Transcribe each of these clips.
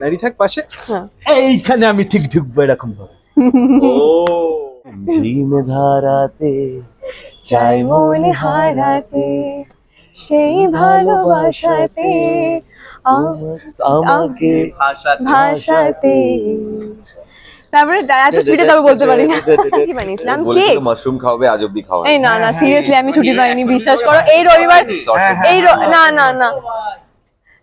দাঁড়িয়ে থাক পাশে। হ্যাঁ। এইখানে আমি ঠিক ঢুকবো এরকম ভাবে। ঝিম ধারাতে চাই মন হারাতে সেই ভালোবাসাতে আমাকে ভাষাতে। তারপরে এত স্পিডে তবে বলতে পারি না। কি বানিয়েছিলাম? কেক। মাশরুম খাওয়াবে আজ অব্দি খাওয়া এই না না সিরিয়াসলি আমি ছুটি পাইনি বিশ্বাস করো এই রবিবার হ্যাঁ, এই না না না।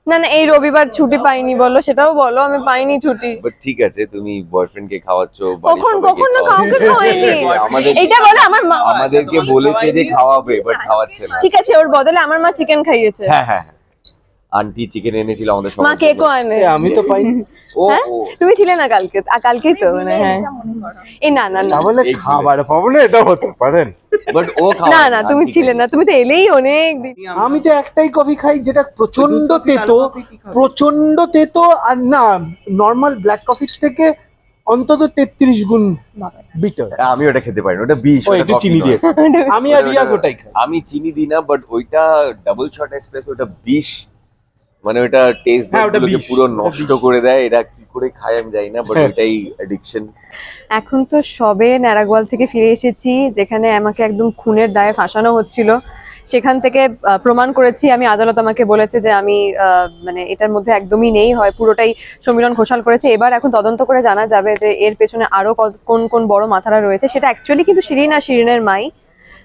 না না এই রবিবার ছুটি পাইনি বলো সেটাও বলো আমি পাইনি ছুটি। বাট ঠিক আছে তুমি বয়ফ্রেন্ড কে খাওয়াচ্ছ কখন কখন না। কাউকে খাওয়াইনি? এটা বলে আমার মা আমাদেরকে বলেছে যে খাওয়াবে বাট খাওয়াচ্ছে না। ঠিক আছে ওর বদলে আমার মা চিকেন খাইয়েছে। হ্যাঁ হ্যাঁ হ্যাঁ। আন্টি চিকেন এনেছিল আমাদের মা কে কেকও আনে। আমি তো পাইনি। ও হ্যাঁ? তুমি ছিলে না কালকে কালকেই তো মানে হ্যাঁ। এই না না না। তাহলে খাবার পাবো না এটা হতে পারেন বাট ও না না তুমি ছিলে না তুমি তো এলেই অনেক দিন। আমি তো একটাই কফি খাই যেটা প্রচণ্ড তেতো প্রচণ্ড তেতো আর না নর্মাল ব্ল্যাক কফির থেকে অন্তত তেত্রিশ গুণ বিটার আমি ওটা খেতে পারি ওটা বিষ ও একটু চিনি দিয়ে। আমি আর রিয়াজ ওটাই খাই। আমি চিনি দিই না বাট ওইটা ডাবল শট এক্সপ্রেস ওটা বিষ। মানে ওটা টেস্ট হ্যাঁ, ওটা পুরো নষ্ট করে দেয়। এটা কি করে খায় আমি জানি না বাট হ্যাঁ। ওইটাই অ্যাডিকশন এখন তো সবে ন্যাড়াগোয়াল থেকে ফিরে এসেছি যেখানে আমাকে একদম খুনের দায়ে ফাঁসানো হচ্ছিল। সেখান থেকে প্রমাণ করেছি। আমি আদালত আমাকে বলেছে যে আমি আহ, মানে এটার মধ্যে একদমই নেই হয় পুরোটাই সমীরণ ঘোষাল করেছে। এবার এখন তদন্ত করে জানা যাবে যে এর পেছনে আরও কোন কোন বড় মাথারা রয়েছে। সেটা অ্যাকচুয়ালি কিন্তু শিরিন আর শিরিনের মাই।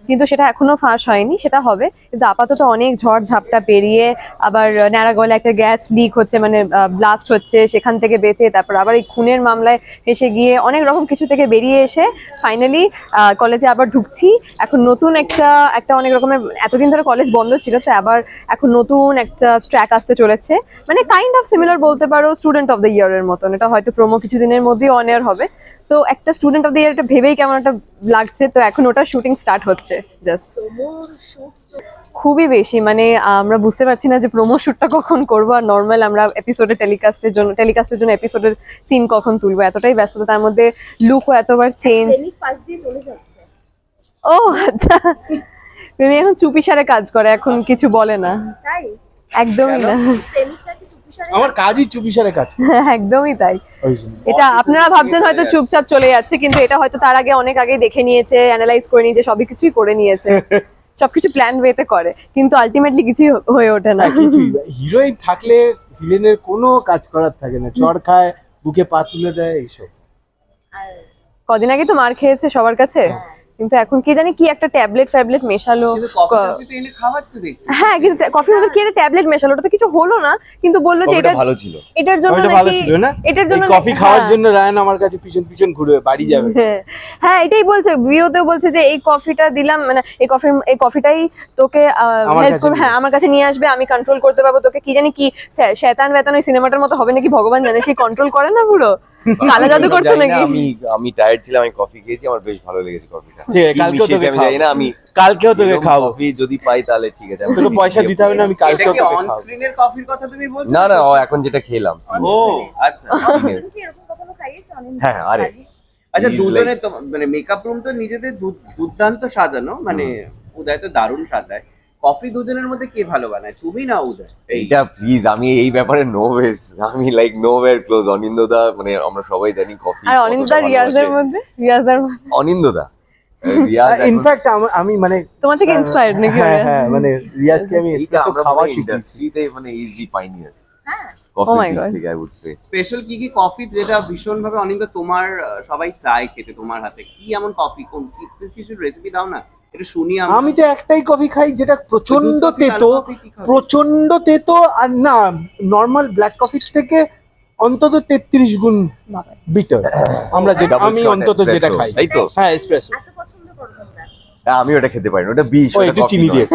কিন্তু সেটা এখনও ফাঁস হয়নি, সেটা হবে। কিন্তু আপাতত অনেক ঝড় ঝাপটা পেরিয়ে আবার ন্যাড়াগলে একটা গ্যাস লিক হচ্ছে মানে ব্লাস্ট হচ্ছে, সেখান থেকে বেঁচে তারপর আবার এই খুনের মামলায় এসে গিয়ে অনেক রকম কিছু থেকে বেরিয়ে এসে ফাইনালি কলেজে আবার ঢুকছি। এখন নতুন একটা একটা অনেক রকমের, এতদিন ধরে কলেজ বন্ধ ছিল, তো আবার এখন নতুন একটা ট্র্যাক আসতে চলেছে। মানে কাইন্ড অফ সিমিলার বলতে পারো স্টুডেন্ট অফ দ্য ইয়ারের মতন। এটা হয়তো প্রোমো কিছুদিনের মধ্যেই অন হবে। তো একটা স্টুডেন্ট অফ দ্য ইয়ার এটা ভেবেই কেমন একটা লাগছে তো এখন ওটা শুটিং স্টার্ট হচ্ছে জাস্ট খুবই বেশি মানে আমরা বুঝতে পারছি না যে প্রোমো শুটটা কখন করব আর নর্মাল আমরা এপিসোডে টেলিকাস্টের জন্য টেলিকাস্টের জন্য এপিসোডের সিন কখন তুলবো এতটাই ব্যস্ততা তার মধ্যে লুকও এতবার চেঞ্জ ও আচ্ছা। তুমি এখন চুপি সারে কাজ করে এখন কিছু বলে না। তাই? একদমই না। আমার কাজই চুপিসারে কাজ। একদমই তাই। এটা আপনারা ভাবছেন হয়তো চুপচাপ চলে যাচ্ছে কিন্তু এটা হয়তো তার আগে অনেক আগে দেখে নিয়েছে অ্যানালাইজ করে নিয়েছে সবই কিছুই করে নিয়েছে। সবকিছু প্ল্যান ওয়েতে করে কিন্তু আলটিমেটলি কিছুই হয়ে ওঠে না। কিছুই হিরোইন থাকলে ভিলেনের কোনো কাজ করার থাকে না। চড় খায় বুকে পা তুলে দেয় এইসব। কদিন আগে তো মার খেয়েছে সবার কাছে? কিন্তু এখন কি জানি কি একটা ট্যাবলেট ফ্যাবলেট মেশালো হ্যাঁ কিন্তু কফির মধ্যে কি একটা ট্যাবলেট মেশালো ওটা তো কিছু হলো না কিন্তু বলল যে এটা ভালো ছিল। এটার জন্য নাকি এটার জন্য কফি খাওয়ার হ্যাঁ। জন্য রায়ন আমার কাছে পিছন পিছন ঘুরবে বাড়ি যাবে। হ্যাঁ, হ্যাঁ এটাই বলছে ভিডিওতেও বলছে যে এই কফিটা দিলাম মানে এই কফি এই কফিটাই তোকে হেল্প করবে। হ্যাঁ আমার কাছে নিয়ে আসবে আমি কন্ট্রোল করতে পারব তোকে। কি জানি কি শে- শেতান বেতান ওই সিনেমাটার মতো হবে নাকি ভগবান জানে সেই কন্ট্রোল করে না পুরো? কালা জাদু করছ নাকি? আমি আমি টায়ার্ড ছিলাম আমি কফি খেয়েছি আমার বেশ ভালো লেগেছে কফিটা ঠিক আছে, কালকেও তোকে আমি জানি না আমি কালকেও তোকে খাওয়াবো। কফি যদি পাই তাহলে ঠিক আছে আমি তোকে পয়সা দিতে হবে না আমি কালকেও এটা কি অন স্ক্রিনের কফির কথা তুমি বলছো? না না ও এখন যেটা খেলাম ও আচ্ছা scene এর। তুমি কি এরকম কখনো খাইয়েছো? হ্যাঁ, আরে। আচ্ছা তো মানে মেকআপ রুম তো নিজেদের দুর্দান্ত সাজানো মানে উদয় তো দারুণ সাজায়। কফি দুজনের মধ্যে কে ভালো বানায়? তুমি না উদয়? এইটা প্লিজ আমি এই ব্যাপারে নো ওয়েস আমি লাইক নো ওয়ের ক্লোজ অনিন্দদা মানে আমরা সবাই জানি কফি আর অনিন্দা রিয়াজের মধ্যে? রিয়াজের মধ্যে? অনিন্দদা রিয়াজ ইনফ্যাক্ট আমি মানে তোমার থেকে ইন্সপায়ার্ড নাকি হ্যাঁ হ্যাঁ মানে রিয়াজকে আমি এসপ্রেসো খাওয়া মানে ইন্ডাস্ট্রিতে মানে ইজ দি পাইনিয়ার হ্যাঁ Oh কফি my God. থেকে আই উড সে স্পেশাল কি কি কফি যেটা ভীষণ ভাবে অনিন্দ তোমার সবাই চায় খেতে তোমার হাতে? কি এমন কফি কোন কিছু রেসিপি দাও না? একটু শুনি আমি তো একটাই কফি খাই যেটা প্রচণ্ড তেতো? প্রচণ্ড তেতো আর না নর্মাল ব্ল্যাক কফির থেকে অন্তত তেত্রিশ গুণ বিটার আমরা যেটা আমি অন্তত যেটা খাই। তাই তো? হ্যাঁ এসপ্রেসো এত পছন্দ করো তোমরা হ্যাঁ, আমি ওটা খেতে পারি না ওটা বিষ ওটা একটু চিনি দিয়ে।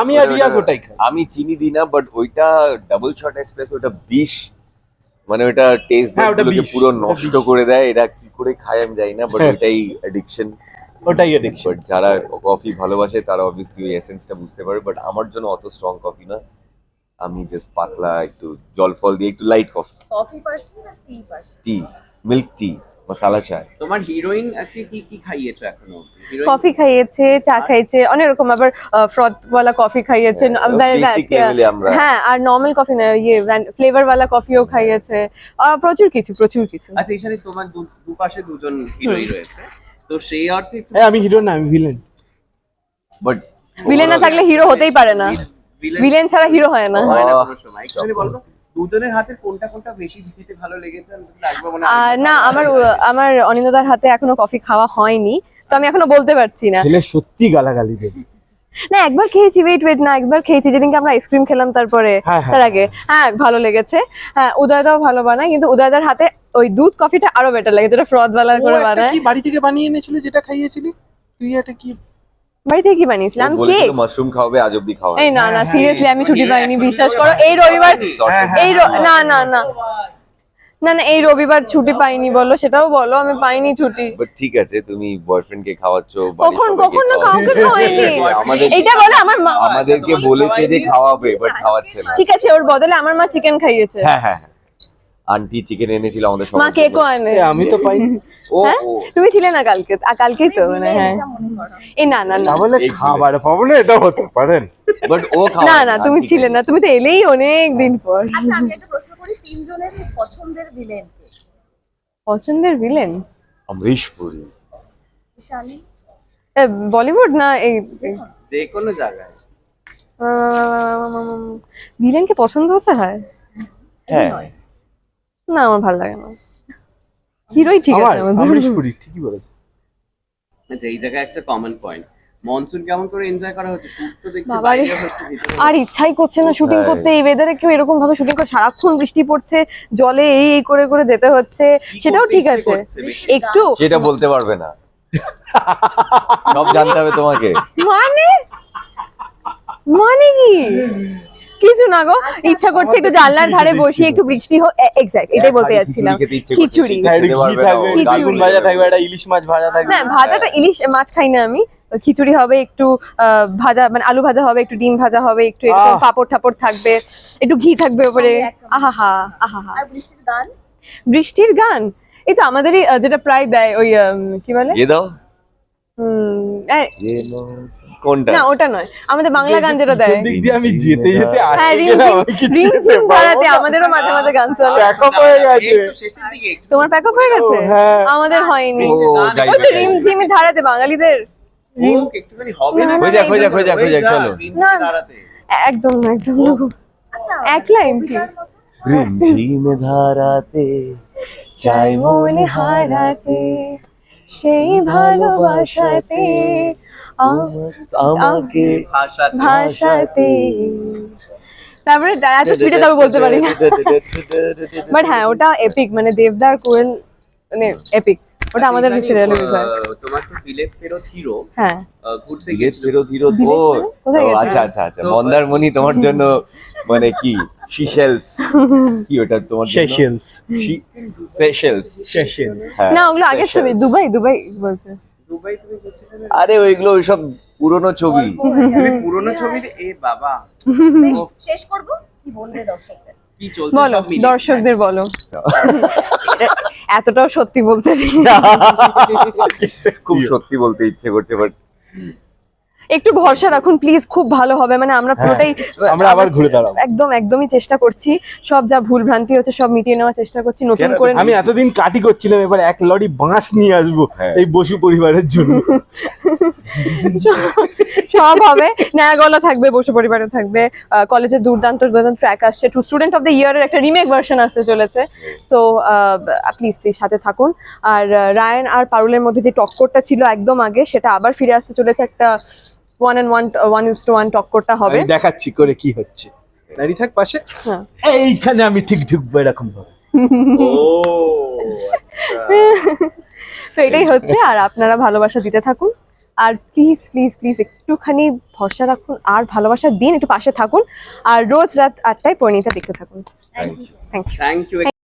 আমি আর রিয়াজ ওটাই খাই। আমি চিনি দিই না বাট ওইটা ডাবল শট এক্সপ্রেস ওটা বিষ। মানে ওটা টেস্ট হ্যাঁ, ওটা পুরো নষ্ট করে দেয় এটা কি করে খায় আমি জানি না বাট ওইটাই ওটাই অ্যাডিকশন ওটাই এডিকশন বাট যারা কফি ভালোবাসে তারা অবভিয়াসলি ওই এসেন্সটা বুঝতে পারে বাট আমার জন্য অত স্ট্রং কফি না। আমি জাস্ট পাতলা একটু জল ফল দিয়ে একটু লাইট কফি কফি পার্সন না টি পার্সন টি মিল্ক টি মশালা চায় তোমার হিরোইন কি কি কি খাইয়েছো এখনও? কফি খাইয়েছে চা খাইয়েছে অনেক রকম আবার ফ্রথ ওয়ালা কফি খাইয়েছে হ্যাঁ, হ্যাঁ আর নর্মাল কফি না ইয়ে ফ্লেভার ওয়ালা কফিও খাইয়েছে। আর প্রচুর কিছু প্রচুর কিছু। আচ্ছা এখানে তোমার দু- দুপাশে দুজন হিরোই রয়েছে। তো সেই অর্থে একটু আমি হিরো না আমি ভিলেন বাট ভিলেন না থাকলে হিরো হতেই পারে না। ভিলেন ছাড়া হিরো হয় না। হয় না কোনো সময় একটুখানি বলো। তো, দুজনের হাতে কোনটা কোনটা বেশি খেতে ভালো লেগেছে? না আমার আমার অনিন্দার হাতে এখনও কফি খাওয়া হয়নি তো আমি এখনও বলতে পারছি না। সত্যি গালাগালি দেবে না একবার খেয়েছি ওয়েট ওয়েট না একবার খেয়েছি। যেদিনকে আমরা আইসক্রিম খেলাম তারপরে হ্যাঁ, হ্যাঁ, তার আগে। হ্যাঁ ভালো লেগেছে। হ্যাঁ উদয়দাও ভালো বানায় কিন্তু উদয়দার হাতে ওই দুধ কফিটা আরও বেটার লাগে যেটা ফ্রদ বালা করে বানায়। কি বাড়ি থেকে বানিয়ে এনেছিল যেটা খাইয়েছিলি? তুই একটা কি? বাড়ি থেকে কি বানিয়েছিলাম কেক মাশরুম খাওয়াবে আজ অব্দি খাওয়াবে। এই না না হ্যাঁ, সিরিয়াসলি আমি ছুটি হ্যাঁ, পাইনি হ্যাঁ, বিশ্বাস হ্যাঁ, করো এই রবিবার হ্যাঁ, হ্যাঁ, এই না না না। না না এই রবিবার ছুটি পাইনি বলো সেটাও বলো আমি পাইনি ছুটি। বাট ঠিক আছে তুমি বয়ফ্রেন্ড কে খাওয়াচ্ছ কখন কখন না কাউকে খাওয়াইনি? এইটা বলে আমার মা আমাদেরকে বলেছে যে খাওয়াবে বাট খাওয়াচ্ছে না। ঠিক আছে ওর বদলে আমার মা চিকেন খাইয়েছে। হ্যাঁ হ্যাঁ হ্যাঁ। আন্টি চিকেন এনেছিল আমাদের মা সবার কেকও জন্য। আনে। আমি তো পাইনি ও হ্যাঁ? তুমি ছিলে না কালকে? আ, কালকেই তো মানে হ্যাঁ। এই না না না। তাহলে খাবার পাবো না এটা হতে পারেন বাট ও না না তুমি ছিলে না তুমি তো এলেই অনেক দিন পর। আচ্ছা আমি একটা প্রশ্ন করি তিনজনের পছন্দের ভিলেন পছন্দের ভিলেন অমরিশ পুরী। শানি বলিউড না এই যে কোনো জায়গায়। ভিলেনকে পছন্দ হতে হয়? হ্যাঁ। না আমার ভালো লাগে না। হিরোই ঠিক আছে আমার আমরিশ পুরী ঠিকই বলেছে। আচ্ছা এই জায়গায় একটা কমন পয়েন্ট মনসুন কেমন করে এনজয় করা হচ্ছে? শুট তো দেখছি বাইরে হচ্ছে ভিতরে আর ইচ্ছাই করছে না শুটিং করতে। এই ওয়েদারে কেউ এরকম ভাবে শুটিং করে সারাক্ষণ বৃষ্টি পড়ছে জলে এই এই করে করে যেতে হচ্ছে। সেটাও ঠিক আছে। একটু সেটা বলতে পারবে না। সব জানতে হবে তোমাকে। মানে? মানে কি? কিছু না গো ইচ্ছা করছে একটু জানলার ধারে বসি একটু বৃষ্টি হোক এক্স্যাক্ট এটাই বলতে যাচ্ছিলাম। খিচুড়ি হ্যাঁ, একটা ভাজা থাকবে একটা ইলিশ মাছ ভাজা থাকবে। না ভাজাটা ইলিশ মাছ খাই না আমি। খিচুড়ি হবে একটু আহ, ভাজা মানে আলু ভাজা হবে একটু ডিম ভাজা হবে একটু আহ। পাপড় টাপড় থাকবে একটু ঘি থাকবে উপরে আহা হা আহা হা বৃষ্টির গান? বৃষ্টির গান? এই তো আমাদেরই যেটা প্রায় দেয় ওই কি বলে? এ দাও। কোনটা? না ওটা নয়। আমাদের বাংলা গান যেটা দেয় পিছন দিক দিয়ে আমি যেতে যেতে হ্যাঁ রিম রিম আমাদেরও মাঝে মাঝে গান চলে। হয়ে গেছে। তোমার প্যাক হয়ে গেছে? হ্যাঁ। আমাদের হয়নি। রিম ঝিম ধারাতে বাঙালিদের। রিম। রিম একদম একদম আচ্ছা এক লাইন? কবিতার ধারাতে চাই মন হারাতে। সেই ভালোবাসাতে আম- আমাকে ভাষাতে। তারপরে এত স্পিডে তবে বলতে পারি না। বাট হ্যাঁ ওটা এপিক মানে দেবদার কোয়েল মানে এপিক ওটা আমাদের সিরিয়ালের বিষয়। বিলেত ফেরত হিরো হ্যাঁ। ঘুরতে বিলেত ফেরত হিরো তোর ফেরত? কোথায় ও, গেছে? আচ্ছা আচ্ছা আচ্ছা। মন্দারমণি তোমার জন্য মানে কি? সিশেলস কি ওটা তোমার জন্য? সেশেলস সেশেলস সেশেলস না ওগুলো আগের ছবি দুবাই দুবাই বলছে। দুবাই তুমি আরে ওইগুলো ওইসব পুরনো ছবি। পুরনো ছবিতে এ বাবা। শেষ করব? কি বলবে দর্শকদের? বলো? দর্শকদের বলো এতটাও সত্যি বলতে। খুব সত্যি বলতে ইচ্ছে করছে বাট একটু ভরসা রাখুন প্লিজ খুব ভালো হবে। মানে আমরা পুরোটাই আমরা আবার ঘুরে দাঁড়াবো। একদম একদমই চেষ্টা করছি। সব যা ভুল ভ্রান্তি হচ্ছে সব মিটিয়ে নেওয়ার চেষ্টা করছি। নতুন করে আমি এতদিন কাটি করছিলাম এবার এক লরি বাঁশ নিয়ে আসব হ্যাঁ। এই বসু পরিবারের জন্য। সব হবে। নয়াগলা থাকবে বসু পরিবারে থাকবে। কলেজে দুর্দান্ত দুর্দান্ত ট্র্যাক আসছে। টু স্টুডেন্ট অফ দ্য ইয়ারের একটা রিমেক ভার্সন আসতে চলেছে। তো প্লিজ প্লিজ সাথে থাকুন। আর রায়ন আর পারুলের মধ্যে যে টক্করটা ছিল একদম আগে সেটা আবার ফিরে আসতে চলেছে একটা one and one one use to one টক্করটা হবে। দেখাচ্ছি করে কি হচ্ছে। দাঁড়িয়ে থাক পাশে। হ্যাঁ। এইখানে আমি ঠিক ঢুকবো এরকম ভাবে। তো এটাই হচ্ছে আর আপনারা ভালোবাসা দিতে থাকুন। আর প্লিজ প্লিজ প্লিজ একটুখানি ভরসা রাখুন আর ভালোবাসা দিন একটু পাশে থাকুন। আর রোজ রাত আটটায় পরিণীতা দেখতে থাকুন। Thank you thank you thank you